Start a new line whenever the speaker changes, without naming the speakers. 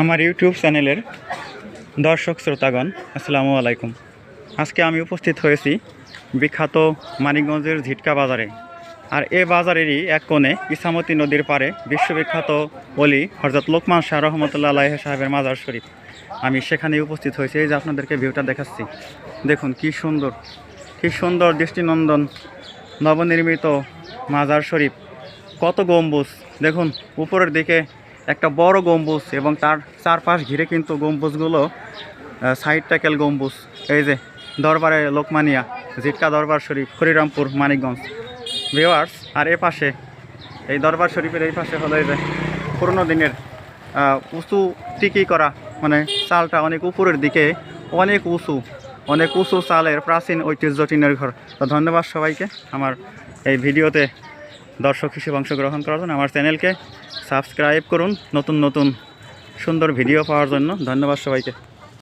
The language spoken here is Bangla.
আমার ইউটিউব চ্যানেলের দর্শক শ্রোতাগণ, আসসালামু আলাইকুম। আজকে আমি উপস্থিত হয়েছি বিখ্যাত মানিকগঞ্জের ঝিটকা বাজারে। আর এ বাজারেরই এক কোণে ইসামতি নদীর পারে বিশ্ববিখ্যাত অলি হরজত লোকমান শাহ রহমতুল্লাহ আলাহ সাহেবের মাজার শরীফ। আমি সেখানে উপস্থিত হয়েছি, এই যে আপনাদেরকে ভিউটা দেখাচ্ছি। দেখুন কি সুন্দর কি সুন্দর দৃষ্টিনন্দন, নবনির্মিত মাজার শরীফ। কত গম্বুজ, দেখুন, উপরের দিকে একটা বড় গম্বুজ এবং তার চারপাশ ঘিরে কিন্তু গম্বুজগুলো সাইড ট্যাকেল গম্বুজ। এই যে দরবারে লোকমানিয়া জিটকা দরবার শরীফ, হরিরামপুর, মানিকগঞ্জ। ভিওয়ার্স আর এ পাশে, এই দরবার শরীফের এই পাশে হলো এই যে পুরোনো দিনের উঁচু টিকি করা মানে চালটা অনেক উপরের দিকে, অনেক উঁচু অনেক উঁচু চালের প্রাচীন ঐতিহ্য টিনের ঘর। তো ধন্যবাদ সবাইকে আমার এই ভিডিওতে। দর্শক হিসেবে অংশগ্রহণ করার জন্য আমার চ্যানেলকে সাবস্ক্রাইব করুন। নতুন নতুন সুন্দর ভিডিও পাওয়ার জন্য ধন্যবাদ সবাইকে।